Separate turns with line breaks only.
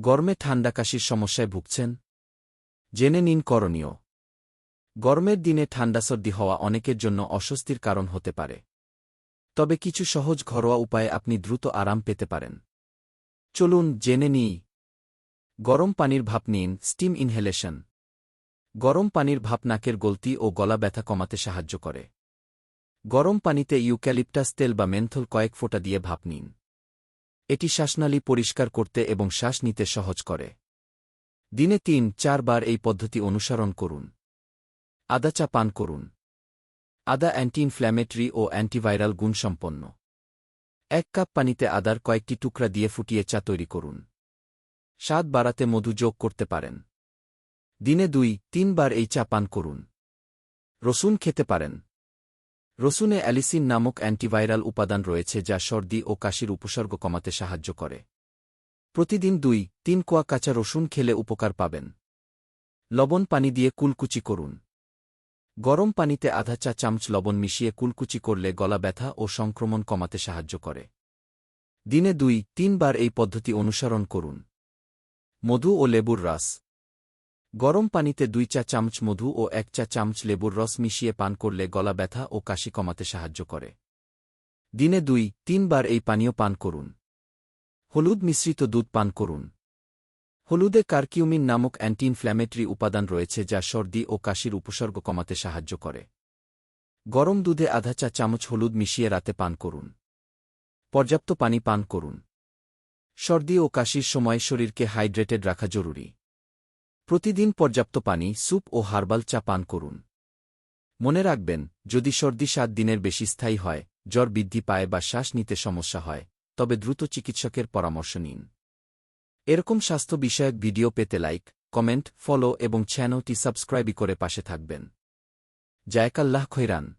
গরমে ঠান্ডা কাশির সমস্যায় ভুগছেন? জেনে নিন করণীয়। গরমের দিনে ঠান্ডা সর্দি হওয়া অনেকের জন্য অস্বস্তির কারণ হতে পারে। তবে কিছু সহজ ঘরোয়া উপায়ে আপনি দ্রুত আরাম পেতে পারেন। চলুন জেনে নিই। গরম পানির ভাপ নিন, স্টিম ইনহেলেশন। গরম পানির ভাপ নাকের গলতি ও গলা ব্যথা কমাতে সাহায্য করে। গরম পানিতে ইউক্যালিপটাস তেল বা মেন্থল কয়েক ফোঁটা দিয়ে ভাপ নিন। এটি শ্বাসনালী পরিষ্কার করতে এবং শ্বাস নিতে সহজ করে। দিনে তিন, চারবার এই পদ্ধতি অনুসরণ করুন। আদা চা পান করুন। আদা অ্যান্টি ইনফ্ল্যামেটরি ও অ্যান্টিভাইরাল গুণসম্পন্ন। এক কাপ পানিতে আদার কয়েকটি টুকরা দিয়ে ফুটিয়ে চা তৈরি করুন। স্বাদ বাড়াতে মধু যোগ করতে পারেন। দিনে দুই, তিনবার এই চা পান করুন। রসুন খেতে পারেন। রসুনে অ্যালিসিন নামক অ্যান্টিভাইরাল উপাদান রয়েছে যা সর্দি ও কাশির উপসর্গ কমাতে সাহায্য করে। প্রতিদিন দুই, তিন কোয়া কাঁচা রসুন খেলে উপকার পাবেন। লবণ পানি দিয়ে কুলকুচি করুন। গরম পানিতে আধা চা চামচ লবণ মিশিয়ে কুলকুচি করলে গলা ব্যথা ও সংক্রমণ কমাতে সাহায্য করে। দিনে দুই, তিনবার এই পদ্ধতি অনুসরণ করুন। মধু ও লেবুর রস। গরম পানিতে দুই চা চামচ মধু ও এক চা চামচ লেবুর রস মিশিয়ে পান করলে গলা ব্যথা ও কাশি কমাতে সাহায্য করে। দিনে দুই, তিনবার এই পানীয় পান করুন। হলুদ মিশ্রিত দুধ পান করুন। হলুদে কার্কিউমিন নামক অ্যান্টি ইনফ্ল্যামেটরি উপাদান রয়েছে যা সর্দি ও কাশির উপসর্গ কমাতে সাহায্য করে। গরম দুধে আধা চা চামচ হলুদ মিশিয়ে রাতে পান করুন। পর্যাপ্ত পানি পান করুন। সর্দি ও কাশির সময় শরীরকে হাইড্রেটেড রাখা জরুরি। প্রতিদিন পর্যাপ্ত পানি, স্যুপ ও হার্বাল চা পান করুন। মনে রাখবেন, যদি সর্দি সাত দিনের বেশি স্থায়ী হয়, জ্বর বৃদ্ধি পায় বা শ্বাস নিতে সমস্যা হয়, তবে দ্রুত চিকিৎসকের পরামর্শ নিন। এরকম স্বাস্থ্য বিষয়ক ভিডিও পেতে লাইক, কমেন্ট, ফলো এবং চ্যানেলটি সাবস্ক্রাইবই করে পাশে থাকবেন। জায়কাল্লাহ খৈরান।